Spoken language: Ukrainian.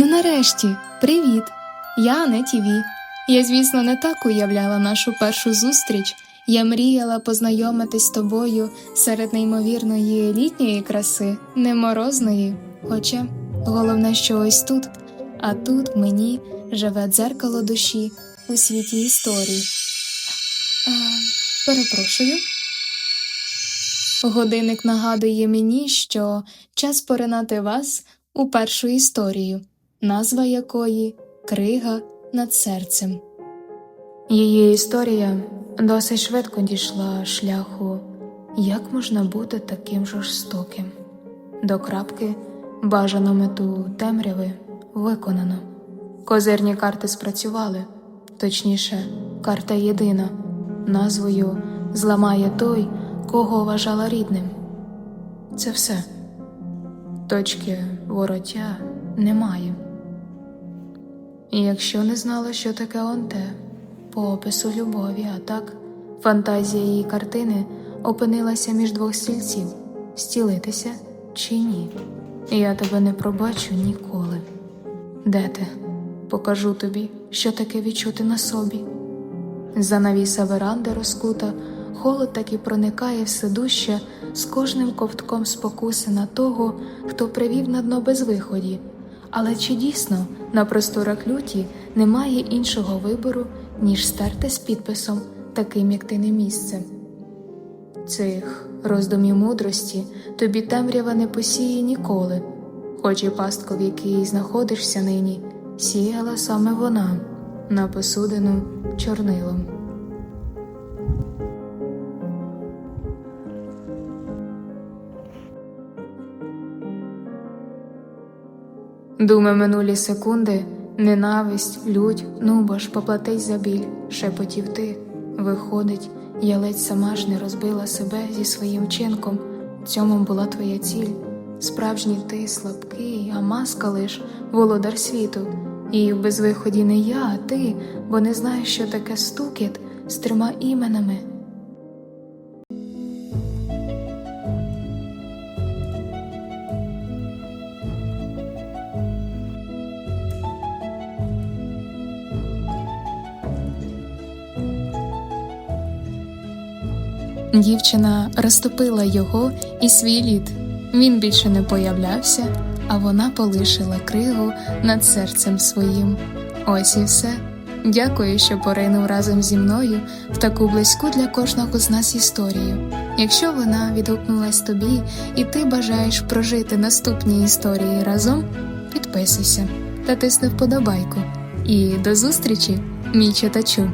Ну нарешті, привіт! Я не Тіві. Я, звісно, не так уявляла нашу першу зустріч. Я мріяла познайомитись з тобою серед неймовірної літньої краси, не морозної. Хоча головне, що ось тут, а тут мені живе дзеркало душі у світі історії. А, перепрошую. Годинник нагадує мені, що час поринати вас у першу історію, назва якої Крига над серцем. Її історія досить швидко дійшла шляху, як можна бути таким жорстоким. До крапки бажану мету темряви виконано. Козирні карти спрацювали, точніше, карта єдина, назвою зламає той, кого вважала рідним. Це все. Точки вороття немає. Якщо не знала, що таке онте, по опису любові, а так, фантазія її картини опинилася між двох стільців стілитися чи ні. Я тебе не пробачу ніколи. Де ти? Покажу тобі, що таке відчути на собі. Занавіса веранди розкута, холод таки проникає все дужче з кожним ковтком спокуси на того, хто привів на дно безвиході. Але чи дійсно на просторах люті немає іншого вибору, ніж стерти з підписом, таким як ти не місце? Цих роздумів мудрості тобі темрява не посіє ніколи, хоч і пастку, в якій знаходишся нині, сіяла саме вона на посудину чорнилом. Думи минулі секунди, ненависть, лють, ну бо ж поплатись за біль, шепотів ти. Виходить, я ледь сама ж не розбила себе зі своїм вчинком. Цьому була твоя ціль. Справжній ти слабкий, а маска лиш володар світу. І в безвиході не я, а ти, бо не знаєш, що таке стукіт з трьома іменами. Дівчина розтопила його і свій лід. Він більше не появлявся, а вона полишила кригу над серцем своїм. Ось і все. Дякую, що поринув разом зі мною в таку близьку для кожного з нас історію. Якщо вона відгукнулась тобі, і ти бажаєш прожити наступні історії разом, підписуйся та тисни вподобайку. І до зустрічі, мій читачу!